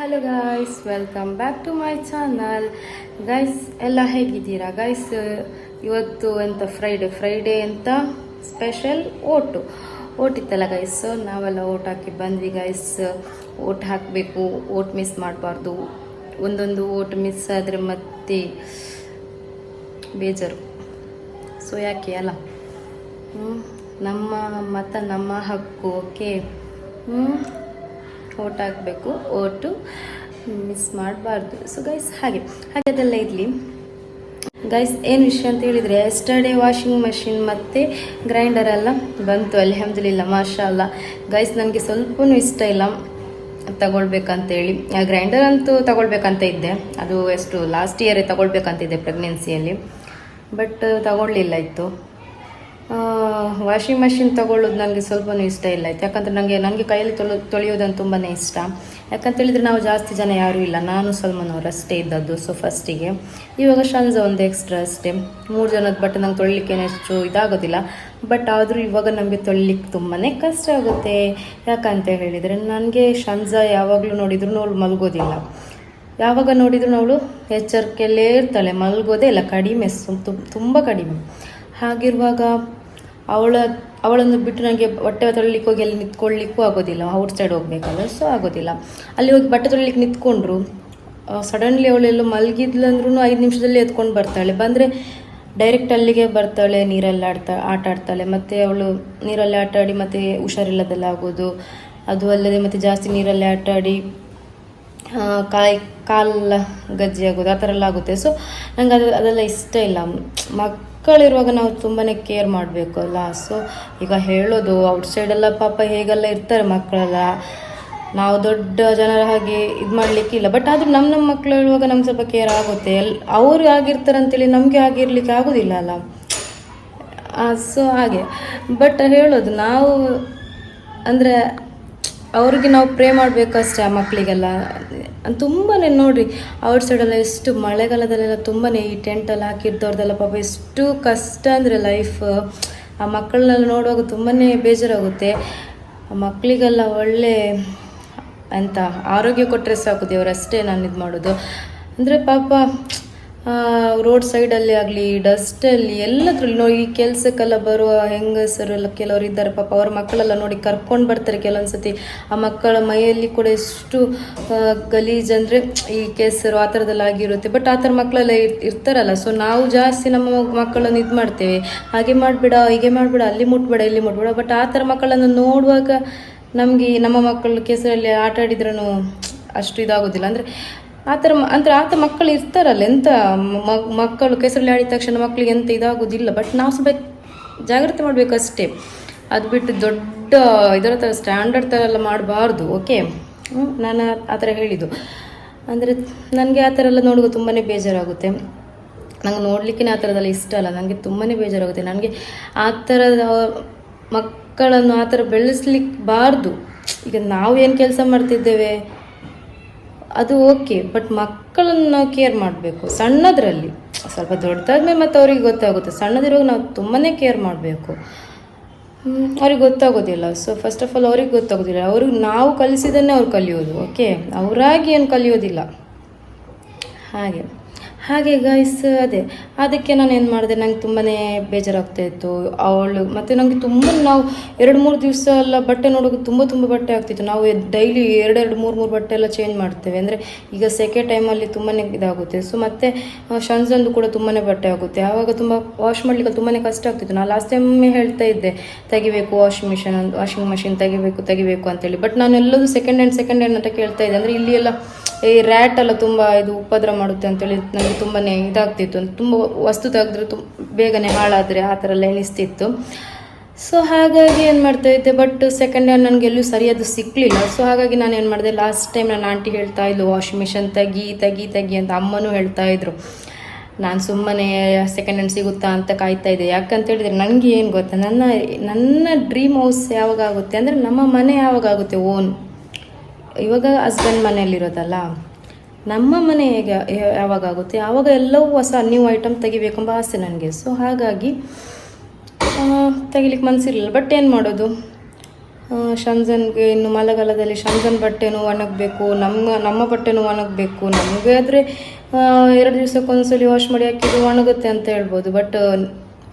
Hello guys welcome back to my channel guys ಎಲ್ಲ ಹೇಗಿದ್ದೀರಾ? Guys ಇವತ್ತು ಎಂತ ಫ್ರೈಡೆ ಫ್ರೈಡೇ ಅಂತ ಸ್ಪೆಷಲ್ ಓಟು. ಓಟಿತ್ತಲ್ಲ ಗೈಸ್ ನಾವೆಲ್ಲ ಓಟ್ ಹಾಕಿ ಬಂದ್ವಿ ಗೈಸ್ ಓಟ್ ಹಾಕಬೇಕು, ಓಟ್ ಮಿಸ್ ಮಾಡಬಾರ್ದು. ಒಂದೊಂದು ಓಟ್ ಮಿಸ್ ಆದರೆ ಮತ್ತೆ ಬೇಜಾರು. ಸೊ ಯಾಕೆ ಅಲ್ಲ? ನಮ್ಮ ಮತ, ನಮ್ಮ ಹಕ್ಕು ಓಕೆ ಹ್ಞೂ ಓಟ್ ಹಾಕಬೇಕು ಓಟು ಮಿಸ್ ಮಾಡಬಾರ್ದು. ಸೊ ಗೈಸ್ ಹಾಗೆ. ಹಾಗೆ ಅದೆಲ್ಲ ಇರಲಿ. ಗೈಸ್ ಏನು ವಿಷಯ ಅಂತ ಹೇಳಿದರೆ ಎಸ್ಟರ್ಡೇ ವಾಷಿಂಗ್ ಮೆಷಿನ್ ಮತ್ತು ಗ್ರೈಂಡರ್ ಎಲ್ಲ ಬಂತು. ಅಲ್ಹಮ್ದುಲಿಲ್ಲ ಮಾಶಾ ಅಲ್ಲ ಗೈಸ್ ನನಗೆ ಸ್ವಲ್ಪನೂ ಇಷ್ಟ ಇಲ್ಲ ತಗೊಳ್ಬೇಕಂತೇಳಿ. ಗ್ರೈಂಡರ್ ಅಂತೂ ತಗೊಳ್ಬೇಕಂತ ಇದ್ದೆ. ಅದು ಎಷ್ಟು ಲಾಸ್ಟ್ ಇಯರೇ ತಗೊಳ್ಬೇಕಂತಿದ್ದೆ ಪ್ರೆಗ್ನೆನ್ಸಿಯಲ್ಲಿ ಬಟ್ ತಗೊಳ್ಳಿಲ್ಲ ಇತ್ತು. ವಾಷಿಂಗ್ ಮಷಿನ್ ತಗೊಳ್ಳೋದು ನನಗೆ ಸ್ವಲ್ಪನೂ ಇಷ್ಟ ಇಲ್ಲ. ಆಯ್ತು ಯಾಕಂದರೆ ನನಗೆ ನನಗೆ ಕೈಯಲ್ಲಿ ತೊಳೆ ತೊಳೆಯೋದಂತ ತುಂಬಾ ಇಷ್ಟ. ಯಾಕಂತ ಹೇಳಿದರೆ ನಾವು ಜಾಸ್ತಿ ಜನ ಯಾರೂ ಇಲ್ಲ. ನಾನು ಸಲ್ಮಾನ್ ಅವರು ಅಷ್ಟೇ ಇದ್ದದ್ದು ಸೊ ಫಸ್ಟಿಗೆ ಇವಾಗ ಶಾನ್ಸ ಒಂದು ಎಕ್ಸ್ಟ್ರಾ ಅಷ್ಟೇ. ಮೂರು ಜನದ ಬಟ್ಟೆ ನಂಗೆ ತೊಳಿಲಿಕ್ಕೆ ಅಷ್ಟು ಇದಾಗೋದಿಲ್ಲ. ಬಟ್ ಆದರೂ ಇವಾಗ ನಮಗೆ ತೊಳಿಲಿಕ್ಕೆ ತುಂಬಾ ಕಷ್ಟ ಆಗುತ್ತೆ. ಯಾಕಂತ ಹೇಳಿದರೆ ನನಗೆ ಶಾನ್ಸ ಯಾವಾಗಲೂ ನೋಡಿದ್ರು ಅವಳು ಮಲಗೋದಿಲ್ಲ. ಯಾವಾಗ ನೋಡಿದ್ರು ಅವಳು ಎಚ್ಚರಿಕೆಯಲ್ಲೇ ಇರ್ತಾಳೆ. ಮಲಗೋದೇ ಇಲ್ಲ. ಕಡಿಮೆ ತುಂಬ ಕಡಿಮೆ. ಹಾಗಿರುವಾಗ ಅವಳ, ಅವಳನ್ನು ಬಿಟ್ಟು ನನಗೆ ಬಟ್ಟೆ ತೊಳಿಲಿಕ್ಕೆ ಹೋಗಿ ಅಲ್ಲಿ ನಿಂತ್ಕೊಳ್ಳಿಕ್ಕೂ ಆಗೋದಿಲ್ಲ. ಔಟ್ ಸೈಡ್ ಹೋಗ್ಬೇಕಲ್ಲ ಸೊ ಆಗೋದಿಲ್ಲ. ಅಲ್ಲಿ ಹೋಗಿ ಬಟ್ಟೆ ತೊಳಿಲಿಕ್ಕೆ ನಿಂತ್ಕೊಂಡ್ರು. ಸಡನ್ಲಿ ಅವಳೆಲ್ಲ ಮಲಗಿದ್ಲಂದ್ರೂ ಐದು ನಿಮಿಷದಲ್ಲಿ ಎತ್ಕೊಂಡು ಬರ್ತಾಳೆ. ಬಂದರೆ ಡೈರೆಕ್ಟ್ ಅಲ್ಲಿಗೆ ಬರ್ತಾಳೆ, ನೀರಲ್ಲಿ ಆಡ್ತಾ, ಆಟ ಆಡ್ತಾಳೆ. ಮತ್ತು ಅವಳು ನೀರಲ್ಲಿ ಆಟ ಆಡಿ ಮತ್ತು ಹುಷಾರಿಲ್ಲದೆಲ್ಲ ಆಗೋದು. ಅದು ಅಲ್ಲದೆ ಮತ್ತು ಜಾಸ್ತಿ ನೀರಲ್ಲಿ ಆಟ ಆಡಿ ಕಾಯಿ, ಕಾಲ ಗಜ್ಜಿ ಆಗೋದು, ಆ ಥರ ಎಲ್ಲ ಆಗುತ್ತೆ. ಸೊ ನಂಗೆ ಅದು, ಅದೆಲ್ಲ ಇಷ್ಟ ಇಲ್ಲ. ಮಕ್ಕಳಿರುವಾಗ ನಾವು ತುಂಬಾ ಕೇರ್ ಮಾಡಬೇಕು ಅಲ್ಲ? ಸೊ ಈಗ ಹೇಳೋದು ಔಟ್ಸೈಡೆಲ್ಲ ಪಾಪ ಹೇಗೆಲ್ಲ ಇರ್ತಾರೆ ಮಕ್ಕಳೆಲ್ಲ? ನಾವು ದೊಡ್ಡ ಜನರ ಹಾಗೆ ಇದು ಮಾಡಲಿಕ್ಕಿಲ್ಲ ಬಟ್ ಆದರೂ ನಮ್ಮ ನಮ್ಮ ಮಕ್ಕಳು ಹೇಳುವಾಗ ನಮ್ಗೆ ಸ್ವಲ್ಪ ಕೇರ್ ಆಗುತ್ತೆ. ಎಲ್, ಅವರು ಆಗಿರ್ತಾರೆ ಅಂತೇಳಿ ನಮಗೆ ಆಗಿರ್ಲಿಕ್ಕೆ ಆಗೋದಿಲ್ಲ ಅಲ್ಲ? ಸೊ ಹಾಗೆ. ಬಟ್ ಹೇಳೋದು, ನಾವು ಅಂದರೆ, ಅವ್ರಿಗೆ ನಾವು ಪ್ರೇ ಮಾಡಬೇಕಷ್ಟೇ ಆ ಮಕ್ಕಳಿಗೆಲ್ಲ. ತುಂಬಾ ನೋಡ್ರಿ ಔಟ್ ಸೈಡೆಲ್ಲ ಎಷ್ಟು ಮಳೆಗಾಲದಲ್ಲೆಲ್ಲ ತುಂಬಾ ಈ ಟೆಂಟಲ್ಲಿ ಹಾಕಿದ್ದವ್ರದ್ದೆಲ್ಲ ಪಾಪ ಎಷ್ಟು ಕಷ್ಟ ಅಂದರೆ ಲೈಫ್ ಆ ಮಕ್ಕಳನ್ನೆಲ್ಲ ನೋಡುವಾಗ ತುಂಬಾ ಬೇಜಾರಾಗುತ್ತೆ. ಮಕ್ಕಳಿಗೆಲ್ಲ ಒಳ್ಳೆ ಅಂತ ಆರೋಗ್ಯ ಕೊಟ್ಟರೆ ಸಾಕು ದೇವರಷ್ಟೇ ನಾನು ಇದು ಮಾಡೋದು. ಅಂದರೆ ಪಾಪ ರೋಡ್ ಸೈಡಲ್ಲಿ ಆಗಲಿ ಡಸ್ಟಲ್ಲಿ ಎಲ್ಲದ್ರಲ್ಲಿ ನೋಡಿ, ಈ ಕೆಲಸಕ್ಕೆಲ್ಲ ಬರುವ ಹೆಂಗಸರು ಎಲ್ಲ ಕೆಲವರು ಇದ್ದಾರೆ. ಪಾಪ ಅವ್ರ ಮಕ್ಕಳೆಲ್ಲ ನೋಡಿ ಕರ್ಕೊಂಡು ಬರ್ತಾರೆ ಕೆಲವೊಂದು ಸತಿ ಆ ಮಕ್ಕಳ ಮೈಯಲ್ಲಿ ಕೂಡ ಎಷ್ಟು ಗಲೀಜು ಅಂದರೆ ಈ ಕೆಸರು ಆ ಥರದ್ದೆಲ್ಲ ಆಗಿರುತ್ತೆ. ಬಟ್ ಆ ಥರ ಮಕ್ಕಳೆಲ್ಲ ಇರ್- ಇರ್ತಾರಲ್ಲ. ಸೊ ನಾವು ಜಾಸ್ತಿ ನಮ್ಮ ಮಕ್ಕಳನ್ನು ಇದು ಮಾಡ್ತೇವೆ. ಹಾಗೆ ಮಾಡಿಬಿಡ, ಹೀಗೆ ಮಾಡಿಬಿಡ, ಅಲ್ಲಿ ಮುಟ್ಬೇಡ, ಇಲ್ಲಿ ಮುಟ್ಬೇಡ. ಬಟ್ ಆ ಥರ ಮಕ್ಕಳನ್ನು ನೋಡುವಾಗ ನಮಗೆ ನಮ್ಮ ಮಕ್ಕಳು ಕೆಸರಲ್ಲಿ ಆಟ ಆಡಿದ್ರೂ ಅಷ್ಟು ಇದಾಗೋದಿಲ್ಲ. ಅಂದರೆ ಆ ಥರ ಅಂದ್ರೆ ಆ ಥರ ಮಕ್ಕಳು ಇರ್ತಾರಲ್ಲ, ಎಂತ ಮಕ್ಕಳು ಕೆಸರಲ್ಲಿ ಆಡಿದ ತಕ್ಷಣ ಮಕ್ಕಳಿಗೆ ಎಂತ ಇದಾಗೋದಿಲ್ಲ ಬಟ್ ನಾವು ಸ್ವಲ್ಪ ಜಾಗ್ರತೆ ಮಾಡಬೇಕಷ್ಟೇ. ಅದು ಬಿಟ್ಟು ದೊಡ್ಡ ಇದರ ಥರ ಸ್ಟ್ಯಾಂಡರ್ಡ್ ಥರ ಎಲ್ಲ ಮಾಡಬಾರ್ದು ಓಕೆ ನಾನು ಆ ಥರ ಹೇಳಿದ್ದು. ಅಂದರೆ ನನಗೆ ಆ ಥರ ಎಲ್ಲ ನೋಡುವ ತುಂಬಾ ಬೇಜಾರಾಗುತ್ತೆ. ನಂಗೆ ನೋಡಲಿಕ್ಕೆ ಆ ಥರದೆಲ್ಲ ಇಷ್ಟ ಅಲ್ಲ ನನಗೆ ತುಂಬಾ ಬೇಜಾರಾಗುತ್ತೆ. ನನಗೆ ಆ ಥರದ ಮಕ್ಕಳನ್ನು ಆ ಥರ ಬೆಳೆಸ್ಲಿಕ್ಕೆ ಬಾರ್ದು. ಈಗ ನಾವು ಏನು ಕೆಲಸ ಮಾಡ್ತಿದ್ದೇವೆ? ಅದು ಓಕೆ ಬಟ್ ಮಕ್ಕಳನ್ನು ನಾವು ಕೇರ್ ಮಾಡಬೇಕು. ಸಣ್ಣದರಲ್ಲಿ, ಸ್ವಲ್ಪ ದೊಡ್ಡದಾದ್ಮೇಲೆ ಮತ್ತು ಅವ್ರಿಗೆ ಗೊತ್ತಾಗುತ್ತೆ. ಸಣ್ಣದಿರುವಾಗ ನಾವು ತುಂಬಾ ಕೇರ್ ಮಾಡಬೇಕು. ಅವ್ರಿಗೆ ಗೊತ್ತಾಗೋದಿಲ್ಲ. ಸೊ ಫಸ್ಟ್ ಆಫ್ ಆಲ್ ಅವ್ರಿಗೆ ಗೊತ್ತಾಗೋದಿಲ್ಲ. ಅವ್ರಿಗೆ ನಾವು ಕಲಿಸಿದನ್ನೇ ಅವ್ರು ಕಲಿಯೋದು ಓಕೆ ಅವರಾಗಿ ಏನು ಕಲಿಯೋದಿಲ್ಲ. ಹಾಗೆ. ಹಾಗೆ ಗೈಸ್ ಅದೇ. ಅದಕ್ಕೆ ನಾನು ಏನು ಮಾಡಿದೆ, ನಂಗೆ ತುಂಬಾ ಬೇಜಾರಾಗ್ತಾ ಇತ್ತು. ಅವಳು, ಮತ್ತು ನನಗೆ ತುಂಬ ನಾವು ಎರಡು ಮೂರು ದಿವಸ ಎಲ್ಲ ಬಟ್ಟೆ ನೋಡೋಕೆ ತುಂಬ ತುಂಬ ಬಟ್ಟೆ ಆಗ್ತಿತ್ತು. ನಾವು ಡೈಲಿ ಎರಡೆರಡು ಮೂರು ಮೂರು ಬಟ್ಟೆ ಎಲ್ಲ ಚೇಂಜ್ ಮಾಡ್ತೇವೆ. ಅಂದರೆ ಈಗ ಸೆಕೆ ಟೈಮಲ್ಲಿ ತುಂಬಾ ಇದಾಗುತ್ತೆ. ಸೊ ಮತ್ತು ಶನ್ಸಂದು ಕೂಡ ತುಂಬಾ ಬಟ್ಟೆ ಆಗುತ್ತೆ. ಆವಾಗ ತುಂಬ ವಾಶ್ ಮಾಡಲಿಕ್ಕೆ ತುಂಬಾ ಕಷ್ಟ ಆಗ್ತಿತ್ತು. ನಾನು ಲಾಸ್ಟ್ ಟೈಮ್ ಹೇಳ್ತಾ ಇದ್ದೆ, ತೆಗಿಬೇಕು ವಾಷಿಂಗ್ ಮಿಷಿನ್ ವಾಷಿಂಗ್ ಮಷಿನ್ ತೆಗಿಬೇಕು ತೆಗಿಬೇಕು ಅಂತೇಳಿ. ಬಟ್ ನಾನು ಎಲ್ಲದೂ ಸೆಕೆಂಡ್ ಹ್ಯಾಂಡ್ ಸೆಕೆಂಡ್ ಹ್ಯಾಂಡ್ ಅಂತ ಕೇಳ್ತಾ ಇದ್ದೆ. ಅಂದರೆ ಇಲ್ಲಿ ಎಲ್ಲ ಈ ರ್ಯಾಟ್ ಎಲ್ಲ ತುಂಬ ಇದು ಉಪದ್ರ ಮಾಡುತ್ತೆ ಅಂತೇಳಿ ನನಗೆ ತುಂಬಾ ಇದಾಗ್ತಿತ್ತು. ತುಂಬ ವಸ್ತು ತೆಗೆದ್ರೆ ತುಂಬ ಬೇಗನೆ ಹಾಳಾದರೆ ಆ ಥರ ಎಲ್ಲ ಎನಿಸ್ತಿತ್ತು ಸೊ ಹಾಗಾಗಿ ಏನು ಮಾಡ್ತಾ ಇದ್ದೆ ಬಟ್ ಸೆಕೆಂಡ್ ಹ್ಯಾಂಡ್ ನನಗೆ ಎಲ್ಲೂ ಸರಿಯಾದ ಸಿಕ್ಕಲಿಲ್ಲ ಸೊ ಹಾಗಾಗಿ ನಾನು ಏನು ಮಾಡಿದೆ ಲಾಸ್ಟ್ ಟೈಮ್ ನನ್ನ ಆಂಟಿ ಹೇಳ್ತಾ ಇದ್ಲು ವಾಷಿಂಗ್ ಮಿಷನ್ ತೆಗಿ ತೆಗಿ ತೆಗಿ ಅಂತ ಅಮ್ಮನೂ ಹೇಳ್ತಾ ಇದ್ರು. ನಾನು ಸುಮ್ಮನೆ ಸೆಕೆಂಡ್ ಹ್ಯಾಂಡ್ ಸಿಗುತ್ತಾ ಅಂತ ಕಾಯ್ತಾ ಇದ್ದೆ. ಯಾಕಂತ ಹೇಳಿದ್ರೆ ನನಗೆ ಏನು ಗೊತ್ತಾ, ನನ್ನ ನನ್ನ ಡ್ರೀಮ್ ಹೌಸ್ ಯಾವಾಗ ಆಗುತ್ತೆ ಅಂದರೆ ನಮ್ಮ ಮನೆ ಯಾವಾಗ ಆಗುತ್ತೆ ಓನ್ ಇವಾಗ ಹಸ್ಬೆಂಡ್ ಮನೆಯಲ್ಲಿರೋದಲ್ಲ, ನಮ್ಮ ಮನೆ ಹೇಗೆ, ಯಾವಾಗ ಆಗುತ್ತೆ? ಆವಾಗ ಎಲ್ಲವೂ ಹೊಸ ನ್ಯೂ ಐಟಮ್ ತೆಗಿಬೇಕೆಂಬ ಆಸೆ ನನಗೆ. ಸೊ ಹಾಗಾಗಿ ತೆಗಿಲಿಕ್ಕೆ ಮನಸ್ಸಿರಲಿಲ್ಲ ಬಟ್ ಏನು ಮಾಡೋದು? ಶಂಜನ್ಗೆ ಇನ್ನು ಮಳೆಗಾಲದಲ್ಲಿ ಶಂಜನ್ ಬಟ್ಟೆನೂ ಒಣಗಬೇಕು, ನಮ್ಮ ನಮ್ಮ ಬಟ್ಟೆನೂ ಒಣಗಬೇಕು. ನಮಗೆ ಆದರೆ ಎರಡು ದಿವಸಕ್ಕೊಂದ್ಸಲಿ ವಾಶ್ ಮಾಡಿ ಹಾಕಿದ್ರು ಒಣಗುತ್ತೆ ಅಂತ ಹೇಳ್ಬೋದು. ಬಟ್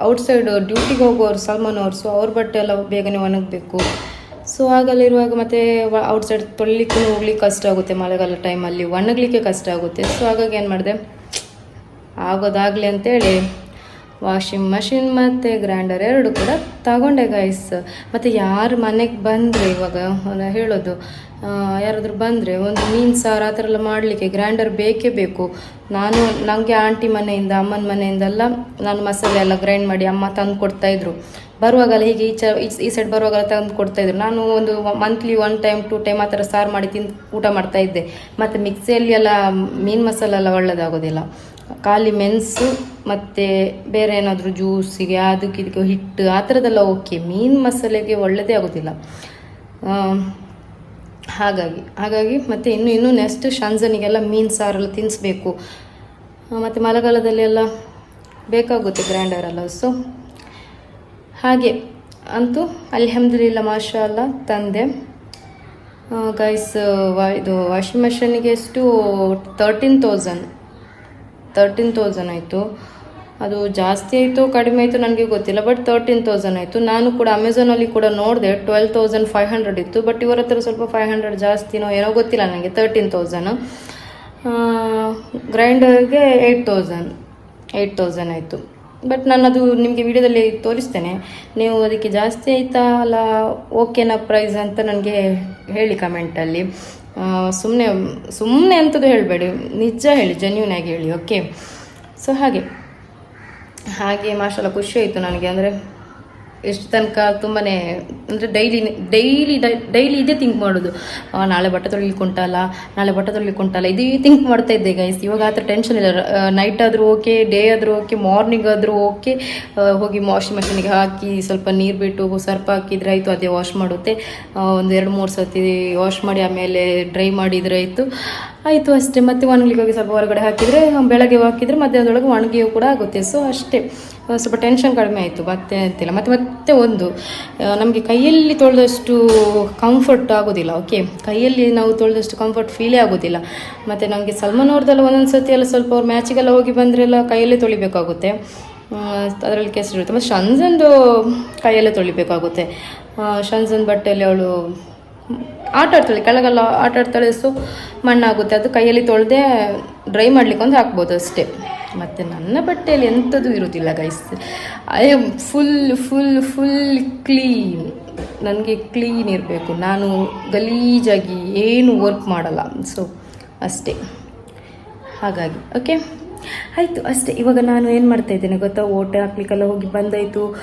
ಔಟ್ಸೈಡ್ ಡ್ಯೂಟಿಗೆ ಹೋಗೋರು, ಸಲ್ಮಾನ್ ಅವ್ರು ಸೊ ಅವ್ರ ಬಟ್ಟೆ ಎಲ್ಲ ಬೇಗನೆ ಒಣಗಬೇಕು. ಸೊ ಆಗಲ್ಲಿರುವಾಗ ಮತ್ತೆ ಔಟ್ಸೈಡ್ ತೊಳಿಲಿಕ್ಕೂ ಹೋಗ್ಲಿಕ್ಕೆ ಕಷ್ಟ ಆಗುತ್ತೆ. ಮಳೆಗಾಲ ಟೈಮಲ್ಲಿ ಒಣಗಲಿಕ್ಕೆ ಕಷ್ಟ ಆಗುತ್ತೆ. ಸೊ ಹಾಗಾಗಿ ಏನು ಮಾಡಿದೆ? ಆಗೋದಾಗಲಿ ಅಂತೇಳಿ ವಾಷಿಂಗ್ ಮಷಿನ್ ಮತ್ತು ಗ್ರೈಂಡರ್ ಎರಡು ಕೂಡ ತಗೊಂಡೆ ಗೈಸ್ ಮತ್ತು ಯಾರು ಮನೆಗೆ ಬಂದರೆ ಇವಾಗ ಹೇಳೋದು ಯಾರಾದರೂ ಬಂದರೆ ಒಂದು ಮೀನು ಸಾರು ಆ ಥರ ಎಲ್ಲ ಮಾಡಲಿಕ್ಕೆ ಗ್ರೈಂಡರ್ ಬೇಕೇ ಬೇಕು. ನಾನು ನನಗೆ ಆಂಟಿ ಮನೆಯಿಂದ, ಅಮ್ಮನ ಮನೆಯಿಂದೆಲ್ಲ ನಾನು ಮಸಾಲೆ ಎಲ್ಲ ಗ್ರೈಂಡ್ ಮಾಡಿ ಅಮ್ಮ ತಂದು ಕೊಡ್ತಾಯಿದ್ರು ಬರುವಾಗಲ್ಲ ಹೀಗೆ ಈಚ ಚ ಈ ಸೈಡ್ ಬರುವಾಗಲ್ಲ ತಂದು ಕೊಡ್ತಾಯಿದ್ರು ನಾನು ಒಂದು monthly one time two time ಆ ಥರ ಸಾರು ಮಾಡಿ ತಿಂದು ಊಟ ಮಾಡ್ತಾ ಇದ್ದೆ. ಮತ್ತು ಮಿಕ್ಸಿಯಲ್ಲಿ ಎಲ್ಲ ಮೀನು ಮಸಾಲೆ ಎಲ್ಲ ಒಳ್ಳೆಯದಾಗೋದಿಲ್ಲ ಖಾಲಿ ಮೆಣಸು ಮತ್ತು ಬೇರೆ ಏನಾದರೂ ಜ್ಯೂಸಿಗೆ ಅದಕ್ಕೆ ಇದಕ್ಕೆ ಹಿಟ್ಟು, ಆ ಥರದೆಲ್ಲ ಓಕೆ ಮೀನು ಮಸಾಲೆಗೆ ಒಳ್ಳೆಯದೇ ಆಗೋದಿಲ್ಲ. ಹಾಗಾಗಿ ಹಾಗಾಗಿ ಮತ್ತು ಇನ್ನು, ಇನ್ನೂ ನೆಕ್ಸ್ಟ್ ಶಂಜನಿಗೆಲ್ಲ ಮೀನು ಸಾರೆಲ್ಲ ತಿನ್ನಿಸ್ಬೇಕು ಮತ್ತು ಮಳೆಗಾಲದಲ್ಲಿ ಎಲ್ಲ ಬೇಕಾಗುತ್ತೆ ಗ್ರೈಂಡರ್ ಎಲ್ಲ. ಸೊ ಹಾಗೆ, ಅಂತೂ ಅಲ್ಹಮ್ದುಲಿಲ್ಲ ಮಾಶಾ ಅಲ್ಲ ತಂದೆ ಗೈಸ್ ಇದು ವಾಷಿಂಗ್ ಮೆಷಿನಿಗೆ ಎಷ್ಟು ತರ್ಟೀನ್ ತೌಸಂಡ್ ತರ್ಟೀನ್ ತೌಸಂಡ್ ಆಯಿತು. ಅದು ಜಾಸ್ತಿ ಆಯಿತು, ಕಡಿಮೆ ಆಯಿತು ನನಗೆ ಗೊತ್ತಿಲ್ಲ ಬಟ್ ತರ್ಟೀನ್ ತೌಸಂಡ್ ಆಯಿತು. ನಾನು ಕೂಡ ಅಮೆಝಾನಲ್ಲಿ ಕೂಡ ನೋಡಿದೆ ಟ್ವೆಲ್ ತೌಸಂಡ್ ಫೈವ್ ಹಂಡ್ರೆಡ್ ಇತ್ತು ಬಟ್ ಇವರ ಹತ್ರ ಸ್ವಲ್ಪ ಫೈವ್ ಹಂಡ್ರೆಡ್ ಜಾಸ್ತಿನೋ ಏನೋ ಗೊತ್ತಿಲ್ಲ ನನಗೆ ತರ್ಟೀನ್ ತೌಸಂಡ್ ಗ್ರೈಂಡರ್ಗೆ ಏಯ್ಟ್ ತೌಸಂಡ್ ಏಯ್ಟ್ ತೌಸಂಡ್ ಆಯಿತು. ಬಟ್ ನಾನು ಅದು ನಿಮಗೆ ವಿಡಿಯೋದಲ್ಲಿ ತೋರಿಸ್ತೇನೆ. ನೀವು ಅದಕ್ಕೆ ಜಾಸ್ತಿ ಆಯಿತಾ? ಅಲ್ಲ ಓಕೆನಾ ಪ್ರೈಸ್ ಅಂತ ನನಗೆ ಹೇಳಿ ಕಮೆಂಟಲ್ಲಿ ಸುಮ್ಮನೆ ಸುಮ್ಮನೆ ಅಂಥದ್ದು ಹೇಳಬೇಡಿ. ನಿಜ ಹೇಳಿ ಜೆನ್ಯೂನ್ ಆಗಿ ಹೇಳಿ ಓಕೆ ಸೊ ಹಾಗೆ. ಹಾಗೆ ಮಾಷಲ್ಲ ಖುಷಿ ಆಯಿತು ನನಗೆ. ಅಂದರೆ ಎಷ್ಟು ತನಕ ತುಂಬಾ ಅಂದರೆ ಡೈಲಿ ಡೈಲಿ ಡೈಲಿ ಇದೇ ಥಿಂಕ್ ಮಾಡೋದು. ನಾಳೆ ಬಟ್ಟೆ ತೊಳಿಲಿಕ್ಕೆ ಉಂಟಲ್ಲ ನಾಳೆ ಬಟ್ಟೆ ತೊಳಿಲಿಕ್ಕುಂಟಲ್ಲ, ಇದೇ ಥಿಂಕ್ ಮಾಡ್ತಾ ಇದ್ದೆ ಗೈಸ್ ಇವಾಗ ಆ ಥರ ಟೆನ್ಷನ್ ಇಲ್ಲ. ನೈಟ್ ಆದರೂ ಓಕೆ ಡೇ ಆದರೂ ಓಕೆ ಮಾರ್ನಿಂಗ್ ಆದರೂ ಓಕೆ ಹೋಗಿ ವಾಷಿಂಗ್ ಮಷಿನಿಗೆ ಹಾಕಿ, ಸ್ವಲ್ಪ ನೀರು ಬಿಟ್ಟು, ಸರ್ಪ್ ಹಾಕಿದ್ರೆ ಆಯಿತು, ಅದೇ ವಾಶ್ ಮಾಡುತ್ತೆ. ಒಂದು ಎರಡು, ಮೂರು ಸರ್ತಿ ವಾಶ್ ಮಾಡಿ, ಆಮೇಲೆ ಡ್ರೈ ಮಾಡಿದರೆ ಆಯಿತು. ಆಯಿತು ಅಷ್ಟೇ. ಮತ್ತೆ ಒಣಗ್ಲಿಕ್ಕೆ ಹೋಗಿ ಸ್ವಲ್ಪ ಹೊರಗಡೆ ಹಾಕಿದರೆ, ಬೆಳಗ್ಗೆ ಹಾಕಿದರೆ ಮಧ್ಯಾಹ್ನದೊಳಗೆ ಒಣಗಿಯೂ ಕೂಡ ಆಗುತ್ತೆ. ಸೊ ಅಷ್ಟೇ. ಸ್ವಲ್ಪ ಟೆನ್ಷನ್ ಕಡಿಮೆ ಆಯಿತು, ಮತ್ತೆ ಅಂತಿಲ್ಲ. ಮತ್ತು, ಮತ್ತೆ ಒಂದು ನಮಗೆ ಕೈಯಲ್ಲಿ ತೊಳೆದಷ್ಟು ಕಂಫರ್ಟ್ ಆಗೋದಿಲ್ಲ ಓಕೆ ಕೈಯಲ್ಲಿ ನಾವು ತೊಳೆದಷ್ಟು ಕಂಫರ್ಟ್ ಫೀಲೇ ಆಗೋದಿಲ್ಲ. ಮತ್ತು ನಮಗೆ ಸಲ್ಮಾನ್ ಅವ್ರದ್ದೆಲ್ಲ ಒಂದೊಂದು ಸತಿ ಎಲ್ಲ ಸ್ವಲ್ಪ ಅವ್ರು ಮ್ಯಾಚಿಗೆಲ್ಲ ಹೋಗಿ ಬಂದರೆಲ್ಲ ಕೈಯಲ್ಲೇ ತೊಳಿಬೇಕಾಗುತ್ತೆ. ಅದರಲ್ಲಿ ಕೆಸರಿರುತ್ತೆ ಮತ್ತು ಶಂಜಂದು ಕೈಯಲ್ಲೇ ತೊಳಿಬೇಕಾಗುತ್ತೆ. ಶಂಜನ್ ಬಟ್ಟೆಯಲ್ಲಿ ಅವಳು ಆಟ ಆಡ್ತಾಳೆ, ಕೆಳಗೆಲ್ಲ ಆಟ ಆಡ್ತಾಳೆ, ಸೊ ಮಣ್ಣಾಗುತ್ತೆ. ಅದು ಕೈಯಲ್ಲಿ ತೊಳೆದೇ ಡ್ರೈ ಮಾಡ್ಲಿಕ್ಕೆ ಒಂದು ಹಾಕ್ಬೋದು ಅಷ್ಟೇ. ಮತ್ತು ನನ್ನ ಬಟ್ಟೆಯಲ್ಲಿ ಎಂಥದ್ದು ಇರೋದಿಲ್ಲ guys I am full full full clean ನನಗೆ ಕ್ಲೀನ್ ಇರಬೇಕು. ನಾನು ಗಲೀಜಾಗಿ ಏನು ವರ್ಕ್ ಮಾಡಲ್ಲ. ಸೊ ಅಷ್ಟೇ. ಹಾಗಾಗಿ ಓಕೆ ಆಯಿತು, ಅಷ್ಟೇ. ಇವಾಗ ನಾನು ಏನು ಮಾಡ್ತಾ ಇದ್ದೇನೆ ಗೊತ್ತಾ? ಓಟ ಹಾಕ್ಲಿಕ್ಕೆಲ್ಲ ಹೋಗಿ ಬಂದಾಯಿತು.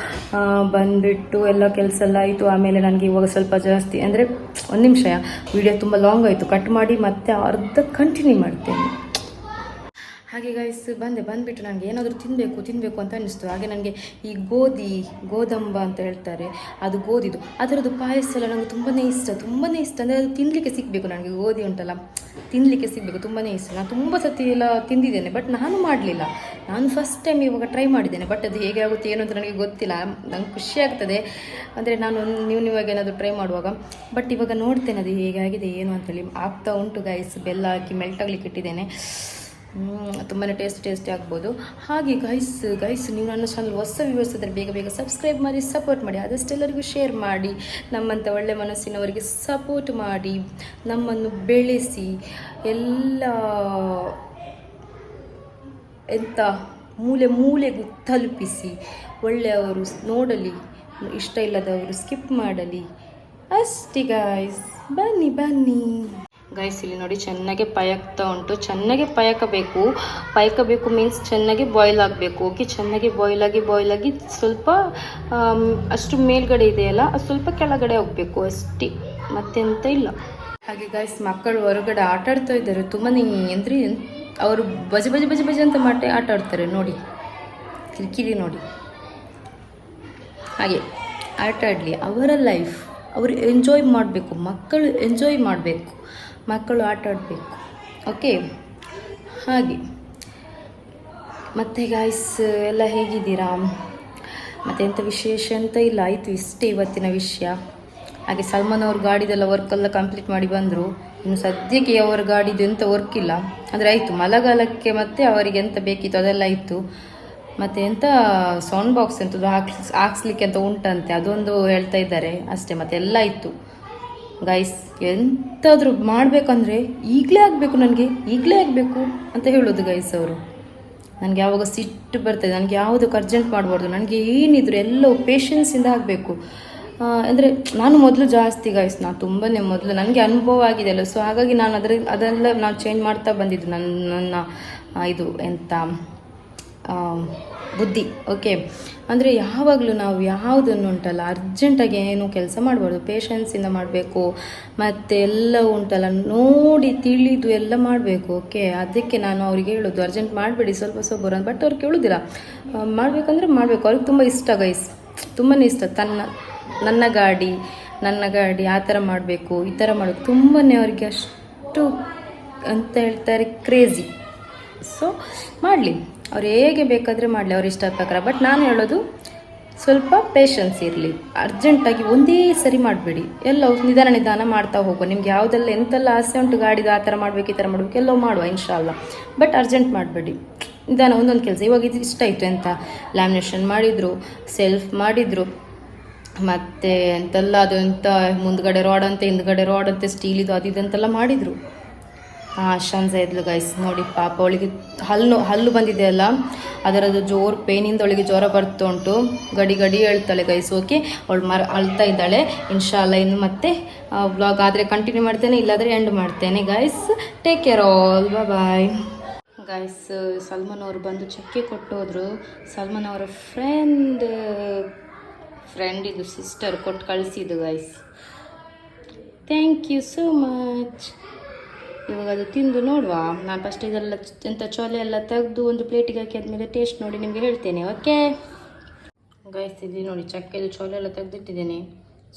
ಬಂದುಬಿಟ್ಟು ಎಲ್ಲ ಕೆಲಸ ಎಲ್ಲ ಆಯಿತು. ಆಮೇಲೆ ನನಗೆ ಇವಾಗ ಸ್ವಲ್ಪ ಜಾಸ್ತಿ ಅಂದರೆ ಒಂದು ನಿಮಿಷ ವಿಡಿಯೋ ತುಂಬ ಲಾಂಗ್ ಆಯಿತು. ಕಟ್ ಮಾಡಿ ಮತ್ತೆ ಅರ್ಧ ಕಂಟಿನ್ಯೂ ಮಾಡ್ತೇನೆ. ಹಾಗೆ ಗೈಸ್ ಬಂದೆ, ಬಂದುಬಿಟ್ಟು ನನಗೆ ಏನಾದರೂ ತಿನ್ನಬೇಕು ತಿನ್ನಬೇಕು ಅಂತ ಅನ್ನಿಸ್ತು. ಹಾಗೆ ನನಗೆ ಈ ಗೋಧಿ ಗೋದಂಬ ಅಂತ ಹೇಳ್ತಾರೆ, ಅದು ಗೋಧಿದು. ಅದರದ್ದು ಪಾಯಸ ಎಲ್ಲ ನನಗೆ ತುಂಬಾ ಇಷ್ಟ ತುಂಬಾ ಇಷ್ಟ. ಅಂದರೆ ಅದು ತಿನ್ನಲಿಕ್ಕೆ ಸಿಗಬೇಕು ನನಗೆ ಗೋಧಿ ಉಂಟಲ್ಲ. ತಿನ್ನಲಿಕ್ಕೆ ಸಿಗಬೇಕು ತುಂಬಾ ಇಷ್ಟ. ನಾನು ತುಂಬ ಸತಿ ಎಲ್ಲ ತಿಂದಿದ್ದೇನೆ ಬಟ್ ನಾನು ಮಾಡಲಿಲ್ಲ. ನಾನು ಫಸ್ಟ್ ಟೈಮ್ ಇವಾಗ ಟ್ರೈ ಮಾಡಿದ್ದೇನೆ ಬಟ್ ಅದು ಹೇಗೆ ಆಗುತ್ತೆ, ಏನು ಅಂತ ನನಗೆ ಗೊತ್ತಿಲ್ಲ. ನಂಗೆ ಖುಷಿ ಆಗ್ತದೆ. ಅಂದರೆ ನಾನು ನೀವು ನೀವಾಗ ಏನಾದರೂ ಟ್ರೈ ಮಾಡುವಾಗ. ಬಟ್ ಇವಾಗ ನೋಡ್ತೇನೆ ಅದು ಹೇಗೆ ಆಗಿದೆ ಏನು ಅಂತೇಳಿ ಆಗ್ತಾ ಉಂಟು ಗೈಸ್ ಬೆಲ್ಲ ಹಾಕಿ ಮೆಲ್ಟ್ ಆಗ್ಲಿಕ್ಕೆ ಇಟ್ಟಿದ್ದೇನೆ. ತುಂಬಾ ಟೇಸ್ಟ್ ಟೇಸ್ಟಿ ಆಗ್ಬೋದು. ಹಾಗೆ ಗೈಸ್ ಗೈಸ್ ನೀವು ನನ್ನ ಚಾನಲ್ ಹೊಸ ವ್ಯೂವರ್ಸ್ ಬೇಗ ಬೇಗ ಸಬ್ಸ್ಕ್ರೈಬ್ ಮಾಡಿ ಸಪೋರ್ಟ್ ಮಾಡಿ. ಆದಷ್ಟೆಲ್ಲರಿಗೂ ಶೇರ್ ಮಾಡಿ ನಮ್ಮಂಥ ಒಳ್ಳೆ ಮನಸ್ಸಿನವರಿಗೆ ಸಪೋರ್ಟ್ ಮಾಡಿ, ನಮ್ಮನ್ನು ಬೆಳೆಸಿ, ಎಲ್ಲ ಎಂಥ ಮೂಲೆ ಮೂಲೆಗೂ ತಲುಪಿಸಿ, ಒಳ್ಳೆಯವರು ನೋಡಲಿ, ಇಷ್ಟ ಇಲ್ಲದವರು ಸ್ಕಿಪ್ ಮಾಡಲಿ. ಅಷ್ಟೇ ಗಾಯ್ಸ್ ಬನ್ನಿ ಬನ್ನಿ. ಗೈಸ್ ಇಲ್ಲಿ ನೋಡಿ ಚೆನ್ನಾಗಿ ಪಯಕ್ತಾ ಉಂಟು. ಚೆನ್ನಾಗಿ ಪಾಯಕಬೇಕು. ಪಾಯಕಬೇಕು ಮೀನ್ಸ್ ಚೆನ್ನಾಗಿ ಬಾಯ್ಲ್ ಆಗಬೇಕು. ಓಕೆ ಚೆನ್ನಾಗಿ ಬಾಯ್ಲ್ ಆಗಿ ಬಾಯ್ಲ್ ಆಗಿ ಸ್ವಲ್ಪ ಅಷ್ಟು ಮೇಲ್ಗಡೆ ಇದೆಯಲ್ಲ, ಅದು ಸ್ವಲ್ಪ ಕೆಳಗಡೆ ಹೋಗಬೇಕು ಅಷ್ಟೇ. ಮತ್ತೆಂತ ಇಲ್ಲ. ಹಾಗೆ ಗೈಸ್ ಮಕ್ಕಳು ಹೊರಗಡೆ ಆಟ ಆಡ್ತಾ ಇದ್ದಾರೆ. ತುಂಬಾ ಅಂದರೆ ಅವರು ಬಜೆ ಬಜೆ ಬಜೆ ಬಜೆ ಅಂತ ಮಾಟೆ ಆಟ ಆಡ್ತಾರೆ. ನೋಡಿ, ಕಿರಿಕಿರಿ ನೋಡಿ. ಹಾಗೆ, ಆಟ ಆಡಲಿ. ಅವರ ಲೈಫ್ ಅವರು ಎಂಜಾಯ್ ಮಾಡಬೇಕು. ಮಕ್ಕಳು ಎಂಜಾಯ್ ಮಾಡಬೇಕು. ಮಕ್ಕಳು ಆಟ ಆಡಬೇಕು. ಓಕೆ ಹಾಗೆ. ಮತ್ತೆ ಗಾಯ್ಸ್ ಎಲ್ಲ ಹೇಗಿದ್ದೀರಾ? ಮತ್ತೆ ಎಂಥ ವಿಶೇಷ ಅಂತ ಇಲ್ಲ, ಆಯಿತು ಇಷ್ಟೇ ಇವತ್ತಿನ ವಿಷಯ. ಹಾಗೆ ಸಲ್ಮಾನ್ ಅವ್ರ ಗಾಡಿದೆಲ್ಲ ವರ್ಕೆಲ್ಲ ಕಂಪ್ಲೀಟ್ ಮಾಡಿ ಬಂದರು. ಇನ್ನು ಸದ್ಯಕ್ಕೆ ಅವರ ಗಾಡಿದು ಎಂತ ವರ್ಕ್ ಇಲ್ಲ. ಅಂದರೆ ಆಯಿತು, ಮಳೆಗಾಲಕ್ಕೆ ಮತ್ತೆ ಅವರಿಗೆ ಎಂತ ಬೇಕಿತ್ತು ಅದೆಲ್ಲ ಇತ್ತು ಮತ್ತೆ ಎಂಥ ಸೌಂಡ್ ಬಾಕ್ಸ್ ಎಂಥದ್ದು ಹಾಕ್ಸ್, ಹಾಕ್ಸ್ಲಿಕ್ಕೆ ಅಂತ ಉಂಟಂತೆ, ಅದೊಂದು ಹೇಳ್ತಾ ಇದ್ದಾರೆ. ಅಷ್ಟೇ, ಮತ್ತೆ ಎಲ್ಲ ಇತ್ತು ಗೈಸ್ ಎಂತಾದರೂ ಮಾಡಬೇಕಂದ್ರೆ ಈಗಲೇ ಆಗಬೇಕು ನನಗೆ, ಈಗಲೇ ಆಗಬೇಕು ಅಂತ ಹೇಳೋದು ಗೈಸ್ ಅವರು. ನನಗೆ ಯಾವಾಗ ಸಿಟ್ಟು ಬರ್ತದೆ ನನಗೆ ಯಾವುದಕ್ಕೆ ಅರ್ಜೆಂಟ್ ಮಾಡಬಾರ್ದು, ನನಗೆ ಏನಿದ್ರು ಎಲ್ಲವೂ ಪೇಷನ್ಸಿಂದ ಆಗಬೇಕು. ಅಂದರೆ ನಾನು ಮೊದಲು ಜಾಸ್ತಿ ಗಾಯಿಸ್ ನಾನು ತುಂಬಾ ಮೊದಲು, ನನಗೆ ಅನುಭವ ಆಗಿದೆ ಅಲ್ಲ. ಸೊ ಹಾಗಾಗಿ ನಾನು ಅದರ ಅದೆಲ್ಲ ನಾನು ಚೇಂಜ್ ಮಾಡ್ತಾ ಬಂದಿದ್ದು ನನ್ನ ನನ್ನ ಇದು ಎಂತ ಬುದ್ಧಿ. ಓಕೆ ಅಂದರೆ ಯಾವಾಗಲೂ ನಾವು ಯಾವುದನ್ನು ಉಂಟಲ್ಲ ಅರ್ಜೆಂಟಾಗಿ ಏನು ಕೆಲಸ ಮಾಡಬಾರ್ದು. ಪೇಷನ್ಸಿಂದ ಮಾಡಬೇಕು. ಮತ್ತು ಎಲ್ಲ ಉಂಟಲ್ಲ, ನೋಡಿ, ತಿಳಿದು ಎಲ್ಲ ಮಾಡಬೇಕು. ಓಕೆ ಅದಕ್ಕೆ ನಾನು ಅವ್ರಿಗೆ ಹೇಳೋದು ಅರ್ಜೆಂಟ್ ಮಾಡಬೇಡಿ, ಸ್ವಲ್ಪ ಸ್ವಲ್ಪ ಬಟ್ ಅವ್ರು ಕೇಳೋದಿಲ್ಲ. ಮಾಡ್ಬೇಕಂದ್ರೆ ಮಾಡಬೇಕು. ಅವ್ರಿಗೆ ತುಂಬ ಇಷ್ಟ ಗೈಸ್ ತುಂಬಾ ಇಷ್ಟ. ತನ್ನ, ನನ್ನ ಗಾಡಿ ನನ್ನ ಗಾಡಿ, ಆ ಥರ ಮಾಡಬೇಕು, ಈ ಥರ ಮಾಡಬೇಕು. ತುಂಬಾ ಅವ್ರಿಗೆ ಅಷ್ಟು ಅಂತ ಹೇಳ್ತಾರೆ ಕ್ರೇಜಿ ಸೊ ಮಾಡಲಿ. ಅವ್ರು ಹೇಗೆ ಬೇಕಾದರೆ ಮಾಡಲಿ, ಅವ್ರ ಇಷ್ಟ ಪ್ರಕಾರ. ಬಟ್ ನಾನು ಹೇಳೋದು ಸ್ವಲ್ಪ ಪೇಷನ್ಸ್ ಇರಲಿ. ಅರ್ಜೆಂಟಾಗಿ ಒಂದೇ ಸರಿ ಮಾಡಬೇಡಿ. ಎಲ್ಲ ನಿಧಾನ ನಿಧಾನ ಮಾಡ್ತಾ ಹೋಗುವ ನಿಮ್ಗೆ ಯಾವುದೆಲ್ಲ ಎಂತೆಲ್ಲ ಆಸೆ ಉಂಟು, ಗಾಡಿದು ಆ ಥರ ಮಾಡಬೇಕು, ಈ ಥರ ಮಾಡಬೇಕು, ಎಲ್ಲೋ ಮಾಡುವ ಇನ್ಶಾಲ್ಲ ಬಟ್ ಅರ್ಜೆಂಟ್ ಮಾಡಬೇಡಿ. ನಿಧಾನ ಒಂದೊಂದು ಕೆಲಸ. ಇವಾಗ ಇದು ಇಷ್ಟ ಆಯಿತು ಎಂತ? ಲ್ಯಾಮಿನೇಷನ್ ಮಾಡಿದರು ಸೆಲ್ಫ್ ಮಾಡಿದರು. ಮತ್ತು ಎಂತೆಲ್ಲ ಅದು ಎಂತ, ಮುಂದ್ಗಡೆ ರಾಡ್ ಅಂತೆ, ಹಿಂದ್ಗಡೆ ರಾಡ್ ಸ್ಟೀಲಿದು ಅದು ಇದಂತೆಲ್ಲ ಮಾಡಿದರು. ಶಂಜ ಇದ್ಲು ಗೈಸ್ ನೋಡಿ, ಪಾಪ, ಅವಳಿಗೆ ಹಲ್ಲು ಹಲ್ಲು ಬಂದಿದೆ ಅಲ್ಲ? ಅದರದ್ದು ಜೋರು ಪೇನಿಂದ ಅವಳಿಗೆ ಜ್ವರ ಬರ್ತಾ ಉಂಟು. ಗಡಿ ಗಡಿ ಹೇಳ್ತಾಳೆ ಗೈಸ್ ಓಕೆ ಅವಳು ಮರ, ಅಳ್ತಾ ಇದ್ದಾಳೆ. ಇನ್ಶಾಲ್ಲ ಇನ್ನು ಮತ್ತೆ ವ್ಲಾಗ್ ಆದರೆ ಕಂಟಿನ್ಯೂ ಮಾಡ್ತೇನೆ, ಇಲ್ಲಾದರೆ ಎಂಡ್ ಮಾಡ್ತೇನೆ guys take care all bye guys Salman ಅವರು ಬಂದು ಚಕ್ಕೆ ಕೊಟ್ಟು ಹೋದ್ರು ಸಲ್ಮಾನ್ ಅವರ ಫ್ರೆಂಡ್ ಫ್ರೆಂಡ್ ಇದು ಸಿಸ್ಟರ್ ಕೊಟ್ಟು ಕಳಿಸಿದ್ದು guys thank you so much ಇವಾಗ ಅದು ತಿಂದು ನೋಡುವ. ನಾನು ಫಸ್ಟ್ ಇದೆಲ್ಲ ಎಂಥ ಚೊಲೆ ಎಲ್ಲ ತೆಗೆದು ಒಂದು ಪ್ಲೇಟಿಗೆ ಹಾಕಿ ಆದಮೇಲೆ ಟೇಸ್ಟ್ ನೋಡಿ ನಿಮಗೆ ಹೇಳ್ತೇನೆ ಓಕೆ ಇಲ್ಲಿ ನೋಡಿ ಚಕ್ಕೆದು ಚೊಲೆ ಎಲ್ಲ ತೆಗೆದಿಟ್ಟಿದ್ದೇನೆ.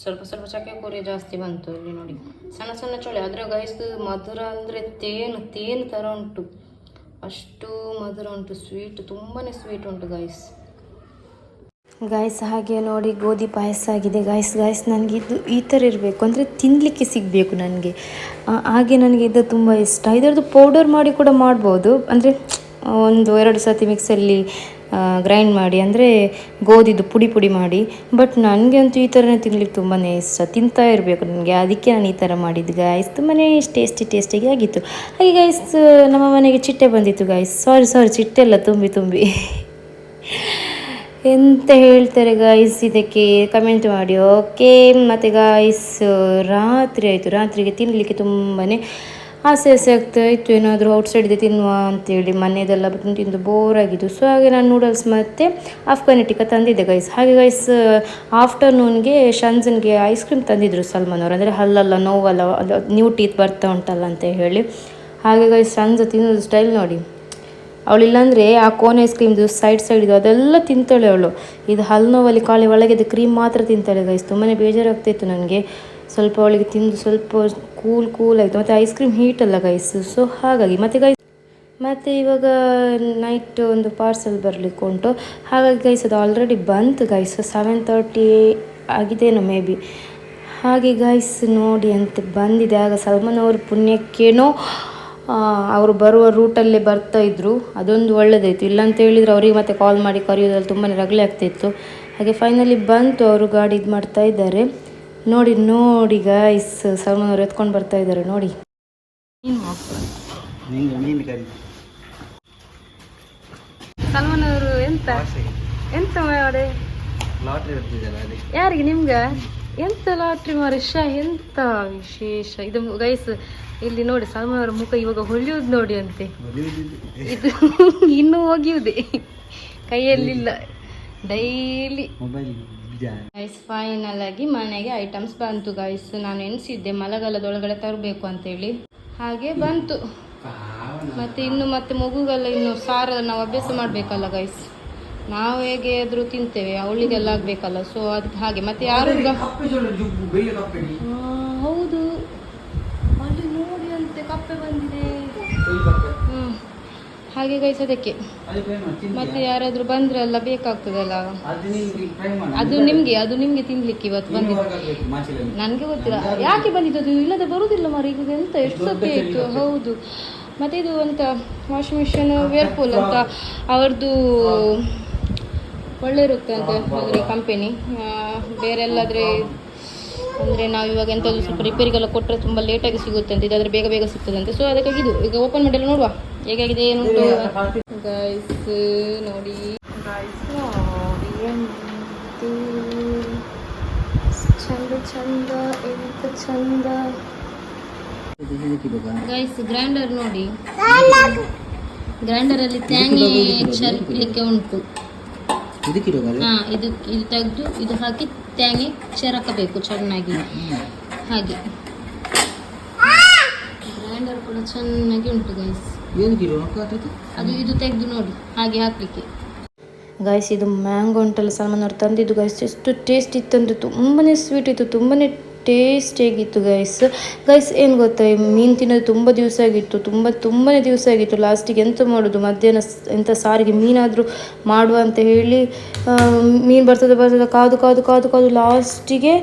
ಸ್ವಲ್ಪ ಸ್ವಲ್ಪ ಚಕ್ಕೆ ಕೂರಿ ಜಾಸ್ತಿ ಬಂತು ಇಲ್ಲಿ ನೋಡಿ. ಸಣ್ಣ ಸಣ್ಣ ಚೊಳೆ ಆದರೆ ಗೈಸ್ ಮಧುರ ಅಂದರೆ ತೇನು ತೇನು ಥರ ಉಂಟು. ಅಷ್ಟು ಮಧುರ ಉಂಟು ಸ್ವೀಟ್ ತುಂಬಾ ಸ್ವೀಟ್ ಉಂಟು ಗೈಸ್ ಗಾಯ್ಸ್ ಹಾಗೆ ನೋಡಿ, ಗೋಧಿ ಪಾಯಸ ಆಗಿದೆ. ಗಾಯ್ಸ್ ಗಾಯ್ಸ್ ನನಗೆ ಇದು ಈ ಥರ ಇರಬೇಕು. ಅಂದರೆ ತಿನ್ನಲಿಕ್ಕೆ ಸಿಗಬೇಕು ನನಗೆ. ಹಾಗೆ ನನಗೆ ಇದು ತುಂಬ ಇಷ್ಟ. ಇದರದ್ದು ಪೌಡರ್ ಮಾಡಿ ಕೂಡ ಮಾಡ್ಬೋದು. ಅಂದರೆ ಒಂದು ಎರಡು ಸತಿ ಮಿಕ್ಸಲ್ಲಿ ಗ್ರೈಂಡ್ ಮಾಡಿ. ಅಂದರೆ, ಗೋಧಿದು ಪುಡಿ ಪುಡಿ ಮಾಡಿ. ಬಟ್ ನನಗೆ ಅಂತೂ ಈ ಥರನೇ ತಿನ್ಲಿಕ್ಕೆ ತುಂಬಾ ಇಷ್ಟ. ತಿಂತಾ ಇರಬೇಕು ನನಗೆ. ಅದಕ್ಕೆ ನಾನು ಈ ಥರ ಮಾಡಿದ್ದು ಗಾಯ್ಸ್ ತುಂಬಾ ಟೇಸ್ಟಿ ಟೇಸ್ಟಿಗೆ ಆಗಿತ್ತು. ಹಾಗೆ ಗಾಯ್ಸ್ ನಮ್ಮ ಮನೆಗೆ ಚಿಟ್ಟೆ ಬಂದಿತ್ತು ಗಾಯ್ಸ್ ಸಾರಿ ಸಾರಿ ಚಿಟ್ಟೆ ಎಲ್ಲ ತುಂಬಿ ತುಂಬಿ. ಎಂತ ಹೇಳ್ತಾರೆ ಗಾಯ್ಸ್ ಇದಕ್ಕೆ ಕಮೆಂಟ್ ಮಾಡಿ. ಓಕೆ ಮತ್ತು ಗಾಯ್ಸ್ ರಾತ್ರಿ ಆಯಿತು. ರಾತ್ರಿಗೆ ತಿನ್ನಲಿಕ್ಕೆ ತುಂಬಾ ಆಸೆ ಆಸೆ ಆಗ್ತಾ ಇತ್ತು. ಏನಾದರೂ ಔಟ್ಸೈಡಿದೆ ತಿನ್ನುವ ಅಂತೇಳಿ ಮನೆಯದೆಲ್ಲ ತಿಂದು ಬೋರ್ ಆಗಿದ್ದು. ಸೊ ಹಾಗೆ ನಾನು ನೂಡಲ್ಸ್ ಮತ್ತು ಆಫ್ಘಾನಿ ಟಿಕ್ಕ ತಂದಿದ್ದೆ ಗೈಸ್ ಹಾಗೆ ಗೈಸ್ ಆಫ್ಟರ್ನೂನ್ಗೆ ಶಂಜನ್ಗೆ ಐಸ್ ಕ್ರೀಮ್ ತಂದಿದ್ರು ಸಲ್ಮಾನ್ ಅವರು. ಅಂದರೆ ಹಲ್ಲಲ್ಲ, ನೋವಲ್ಲ, ಅದು ನ್ಯೂ ಟೀತ್ ಬರ್ತಾ ಉಂಟಲ್ಲ ಅಂತ ಹೇಳಿ. ಹಾಗೆ ಗೈಸ್ ಸಂಜೆ ತಿನ್ನೋದು ಸ್ಟೈಲ್ ನೋಡಿ. ಅವಳಿಲ್ಲಾಂದರೆ ಆ ಕೋನ್ ಐಸ್ ಕ್ರೀಮ್ದು ಸೈಡ್ ಸೈಡ್ ಇದು ಅದೆಲ್ಲ ತಿಂತಾಳೆ ಅವಳು. ಇದು ಹಲ್ಲು ನೋವಲ್ಲಿ ಕಾಳಿ ಒಳಗೆ ಇದು ಕ್ರೀಮ್ ಮಾತ್ರ ತಿಂತಾಳೆ ಗೈಸ್ ತುಂಬಾ ಬೇಜಾರಾಗ್ತಾಯಿತ್ತು ನನಗೆ. ಸ್ವಲ್ಪ ಅವಳಿಗೆ ತಿಂದು ಸ್ವಲ್ಪ ಕೂಲ್ ಕೂಲ್ ಆಯಿತು. ಮತ್ತು ಐಸ್ ಕ್ರೀಮ್ ಹೀಟ್ ಅಲ್ಲ ಗೈಸ್ ಸೊ ಹಾಗಾಗಿ ಮತ್ತು ಗೈಸ್ ಮತ್ತು ಇವಾಗ ನೈಟ್ ಒಂದು ಪಾರ್ಸೆಲ್ ಬರಲಿಕ್ಕೆ ಉಂಟು. ಹಾಗಾಗಿ ಗೈಸ್ ಅದು ಆಲ್ರೆಡಿ ಬಂತು ಗೈಸ್ ಸೆವೆನ್ ತರ್ಟಿ ಆಗಿದೇನೋ ಮೇ ಬಿ ಹಾಗೆ ಗೈಸ್ ನೋಡಿ ಅಂತ ಬಂದಿದೆ. ಆಗ ಸಲ್ಮಾನ್ ಅವ್ರ ಪುಣ್ಯಕ್ಕೇನೋ ಅವರು ಬರುವ ರೂಟಲ್ಲೇ ಬರ್ತಾ ಇದ್ದರು ಅದೊಂದು ಒಳ್ಳೆದಾಯಿತು. ಇಲ್ಲಾಂತ ಹೇಳಿದರೆ ಅವರಿಗೆ ಮತ್ತೆ ಕಾಲ್ ಮಾಡಿ ಕರೆಯೋದ್ರಲ್ಲಿ ತುಂಬಾ ರಗಳೆ ಆಗ್ತಿತ್ತು ಹಾಗೆ ಫೈನಲಿ ಬಂತು ಅವರು ಗಾಡಿ ಇದು ಮಾಡ್ತಾ ಇದ್ದಾರೆ. ನೋಡಿ ನೋಡಿ ಗೈಸ್ ಸಲ್ಮಾನ್ ಅವರು ಎತ್ಕೊಂಡು ಬರ್ತಾ ಇದ್ದಾರೆ ನೋಡಿ. ಸಲ್ಮಾನ್ ಅವರು ಎಂತ? ಎಂತ ಯಾರಿಗೆ ನಿಮ್ಗ? ಎಂತ ಲಾಟ್ರಿ ಮಾರಿ ಶ, ಎಂತ ವಿಶೇಷ? ಇದು ಗೈಸ್ ಇಲ್ಲಿ ನೋಡಿ ಸಲ್ಮಾನ್ ಅವರ ಮುಖ ಇವಾಗ ಹೊಳೆಯುವುದು ನೋಡಿ ಅಂತೆ. ಇದು ಇನ್ನೂ ಹೋಗಿಯುವುದೇ ಕೈಯಲ್ಲಿಲ್ಲ. ಡೈಲಿ ಗೈಸ್ ಫೈನಲ್ ಆಗಿ ಮನೆಗೆ ಐಟಮ್ಸ್ ಬಂತು ಗೈಸ್ ನಾನು ಎನಿಸಿದ್ದೆ ಮಳೆಗಾಲದೊಳಗಡೆ ತರಬೇಕು ಅಂತೇಳಿ. ಹಾಗೆ ಬಂತು. ಮತ್ತೆ ಇನ್ನು ಮತ್ತೆ ಮಗುಗೆಲ್ಲ ಇನ್ನು ಸಾರ ನಾವು ಅಭ್ಯಾಸ ಮಾಡಬೇಕಲ್ಲ ಗೈಸ್ ನಾವು ಹೇಗೆ ಆದರೂ ತಿಂತೇವೆ ಅವಳಿಗೆಲ್ಲ ಆಗ್ಬೇಕಲ್ಲ ಸೊ ಅದ್ ಹಾಗೆ. ಮತ್ತೆ ಯಾರು ಹೌದು. ಅಲ್ಲಿ ನೋಡಿ ಅಂತೆ ಕಪ್ಪೆ ಬಂದಿದೆ. ಹ್ಮ್. ಹಾಗೆ ಗೈಸ್ ಅದಕ್ಕೆ. ಮತ್ತೆ ಯಾರಾದರೂ ಬಂದ್ರೆ ಎಲ್ಲ ಬೇಕಾಗ್ತದಲ್ಲ? ಅದು ನಿಮ್ಗೆ ಅದು ನಿಮ್ಗೆ ತಿನ್ಲಿಕ್ಕೆ ಇವತ್ತು ಬಂದಿದ್ದು. ನನಗೆ ಗೊತ್ತಿಲ್ಲ. ಯಾಕೆ ಬಂದಿದ್ದು? ಅದು ಇಲ್ಲದೆ ಬರುವುದಿಲ್ಲ ಮಾರಿ ಈಗ ಎಂತ? ಎಷ್ಟು ಸತಿ ಇತ್ತು ಹೌದು. ಮತ್ತೆ ಇದು ಅಂತ ವಾಷಿಂಗ್ ಮಿಷಿನ್ ವೇರ್ಪೂಲ್ ಅಂತ ಅವ್ರದ್ದು ಒಳ್ಳೆ ಇರುತ್ತೆ ಅಂತ ಅಂದರೆ ಕಂಪೆನಿ ಬೇರೆ ಎಲ್ಲಾದರೆ ಅಂದರೆ ನಾವು ಇವಾಗ ಎಂಥದ್ದು ಸ್ವಲ್ಪ ರಿಪೇರಿಗೆಲ್ಲ ಕೊಟ್ಟರೆ ತುಂಬ ಲೇಟಾಗಿ ಸಿಗುತ್ತೆ ಅಂತ ಇದಾದರೆ ಬೇಗ ಬೇಗ ಸಿಗ್ತದಂತೆ ಸೊ ಅದಕ್ಕಾಗಿ ಇದು. ಈಗ ಓಪನ್ ಮಾಡಿ ಎಲ್ಲ ನೋಡುವ. ಹೇಗಾಗಿದೆ ಏನುಂಟು? ಗೈಸ್ ನೋಡಿ. ಗೈಸ್ ನೋಡಿ ಎಂತು ಚಂದ ಚಂದ ಎಂತ ಚಂದ. ಗೈಸ್ ಗ್ರೈಂಡರ್ ನೋಡಿ. ಗ್ರೈಂಡರಲ್ಲಿ ತ್ಯಾಂಗಿ ಚರ್ಲಿಕ್ಕೆ ಉಂಟು. ಇದು ಇದು ತೆಗೆದು ಇದು ಹಾಕಿ ತ್ಯಾಂಗಿ ಚರಕಬೇಕು ಚೆನ್ನಾಗಿ. ಹಾಗೆ. ಗ್ರೈಂಡರ್ ಕೂಡ ಚೆನ್ನಾಗಿ ಉಂಟು ಗೈಸ್ ಅದು ಇದು ತೆಗೆದು ನೋಡಿ ಹಾಗೆ ಹಾಕ್ಲಿಕ್ಕೆ. ಗೈಸ್ ಇದು ಮ್ಯಾಂಗೋ ಉಂಟಲ್ಲ ಸಲ್ಮಾನ್ ಅವ್ರು ತಂದಿದ್ದು ಗೈಸ್ ಎಷ್ಟು ಟೇಸ್ಟ್ ಇತ್ತು ಅಂದರೆ ತುಂಬಾ ಸ್ವೀಟ್ ಇತ್ತು ತುಂಬಾ ಟೇಸ್ಟಿಯಾಗಿತ್ತು ಗೈಸ್ ಗೈಸ್ ಏನು ಗೊತ್ತಾ? ಮೀನು ತಿನ್ನೋದು ತುಂಬ ದಿವಸ ಆಗಿತ್ತು. ತುಂಬ ತುಂಬಾ ದಿವಸ ಆಗಿತ್ತು. ಲಾಸ್ಟಿಗೆ ಎಂತ ಮಾಡೋದು? ಮಧ್ಯಾಹ್ನ ಎಂಥ ಸಾರಿಗೆ ಮೀನಾದರೂ ಮಾಡುವ ಅಂತ ಹೇಳಿ ಮೀನು ಬರ್ತದೆ ಬರ್ತದೆ, ಕಾದು ಕಾದು ಕಾದು ಕಾದು ಲಾಸ್ಟಿಗೆ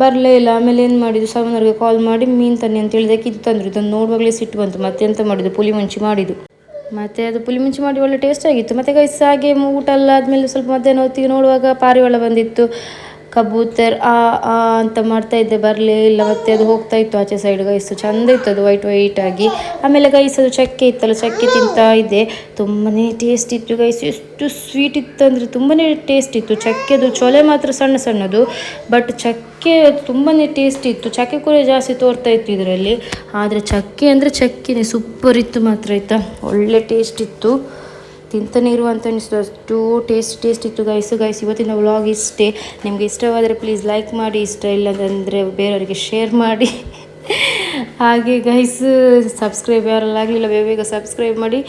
ಬರಲೇ ಇಲ್ಲ. ಆಮೇಲೆ ಏನು ಮಾಡಿದ್ದು? ಸಲ್ಮಾನವ್ರಿಗೆ ಕಾಲ್ ಮಾಡಿ ಮೀನು ತನ್ನಿ ಅಂತ ಹೇಳಿದಕ್ಕೆ ಇದು ತಂದರು. ಇದನ್ನು ನೋಡುವಾಗಲೇ ಸಿಟ್ಟು ಬಂತು. ಮತ್ತೆ ಎಂತ ಮಾಡಿದ್ದು? ಪುಲಿ ಮುಂಚಿ ಮಾಡಿದ್ದು. ಮತ್ತೆ ಅದು ಪುಲಿ ಮುಂಚಿ ಮಾಡಿ ಒಳ್ಳೆ ಟೇಸ್ಟ್ ಆಗಿತ್ತು. ಮತ್ತೆ ಗೈಸ್ ಹಾಗೆ ಊಟ ಎಲ್ಲ ಆದಮೇಲೆ ಸ್ವಲ್ಪ ಮಧ್ಯಾಹ್ನ ಹೊತ್ತಿಗೆ ನೋಡುವಾಗ ಪಾರಿವಾಳ ಬಂದಿತ್ತು. ಕಬೂತರ್, ಆ ಆ, ಅಂತ ಮಾಡ್ತಾ ಇದ್ದೆ. ಬರಲೇ ಇಲ್ಲ, ಮತ್ತೆ ಅದು ಹೋಗ್ತಾ ಇತ್ತು ಆಚೆ ಸೈಡ್ ಗೈಸ್ ಚಂದ ಇತ್ತು ಅದು ವೈಟ್ ವೈಟ್ ಆಗಿ. ಆಮೇಲೆ ಗೈಸ್ ಅದು ಚಕ್ಕೆ ಇತ್ತಲ್ಲ, ಚಕ್ಕೆ ತಿಂತಾ ಇದ್ದೆ. ತುಂಬನೇ ಟೇಸ್ಟ್ ಇತ್ತು ಗೈಸ್ ಎಷ್ಟು ಸ್ವೀಟ್ ಇತ್ತು ಅಂದರೆ ತುಂಬನೇ ಟೇಸ್ಟ್ ಇತ್ತು. ಚಕ್ಕೆದು ಚೊಲೆ ಮಾತ್ರ ಸಣ್ಣ ಸಣ್ಣದು ಬಟ್ ಚಕ್ಕೆ ತುಂಬಾ ಟೇಸ್ಟ್ ಇತ್ತು. ಚಕ್ಕೆ ಕೂಡ ಜಾಸ್ತಿ ತೋರ್ತಾ ಇತ್ತು ಇದರಲ್ಲಿ. ಆದರೆ ಚಕ್ಕೆ ಅಂದರೆ ಚಕ್ಕೆನೇ ಸೂಪರ್ ಇತ್ತು ಮಾತ್ರ ಆಯಿತಾ. ಒಳ್ಳೆ ಟೇಸ್ಟ್ ಇತ್ತು. ತಿಂತಾನೆ ಅನಿಸ್ತು. ಅಷ್ಟು ಟೇಸ್ಟ್ ಟೇಸ್ಟ್ ಇತ್ತು ಗೈಸ್ ಗೈಸ್ ಇವತ್ತಿನ ವ್ಲಾಗ್ ಇಷ್ಟೇ. ನಿಮಗೆ ಇಷ್ಟವಾದರೆ ಪ್ಲೀಸ್ ಲೈಕ್ ಮಾಡಿ. ಇಷ್ಟ ಇಲ್ಲದಂದರೆ ಬೇರೆಯವರಿಗೆ ಶೇರ್ ಮಾಡಿ. ಹಾಗೆ ಗೈಸ್ ಸಬ್ಸ್ಕ್ರೈಬ್ ಯಾರೆಲ್ಲ ಆಗಲಿಲ್ಲ, ಬೇಗ ಬೇಗ ಸಬ್ಸ್ಕ್ರೈಬ್ ಮಾಡಿ.